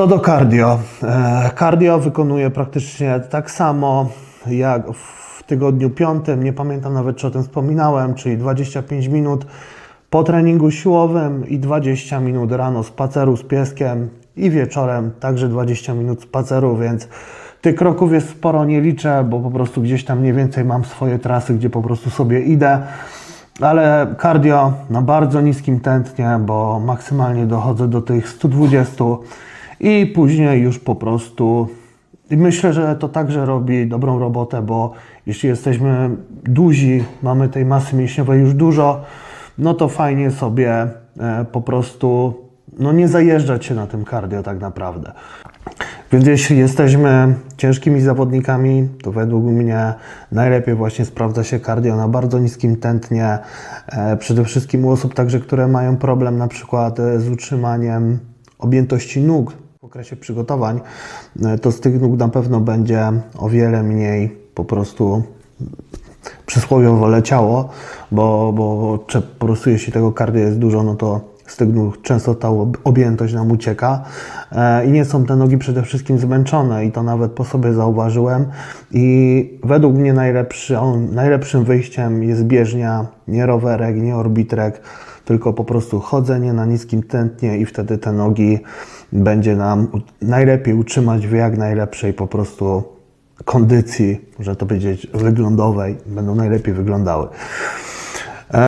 Co do cardio. E, Cardio wykonuję praktycznie tak samo jak w tygodniu piątym. Nie pamiętam nawet, czy o tym wspominałem, czyli 25 minut po treningu siłowym i 20 minut rano spaceru z pieskiem i wieczorem także 20 minut spaceru, więc tych kroków jest sporo, nie liczę, bo po prostu gdzieś tam mniej więcej mam swoje trasy, gdzie po prostu sobie idę. Ale cardio na bardzo niskim tętnie, bo maksymalnie dochodzę do tych 120 i później już po prostu myślę, że to także robi dobrą robotę, bo jeśli jesteśmy duzi, mamy tej masy mięśniowej już dużo, no to fajnie sobie e, po prostu no nie zajeżdżać się na tym cardio tak naprawdę. Więc jeśli jesteśmy ciężkimi zawodnikami, to według mnie najlepiej właśnie sprawdza się cardio na bardzo niskim tętnie. E, przede wszystkim u osób także, które mają problem na przykład e, z utrzymaniem objętości nóg okresie przygotowań, e, to z tych nóg na pewno będzie o wiele mniej po prostu przysłowiowo leciało, bo, bo czy po prostu jeśli tego cardio jest dużo, no to z nóg często ta ob- objętość nam ucieka. E, i nie są te nogi przede wszystkim zmęczone. I to nawet po sobie zauważyłem. I według mnie najlepszy, najlepszym wyjściem jest bieżnia, nie rowerek, nie orbitrek, tylko po prostu chodzenie na niskim tętnie i wtedy te nogi będzie nam najlepiej utrzymać w jak najlepszej po prostu kondycji, można to powiedzieć, wyglądowej, będą najlepiej wyglądały.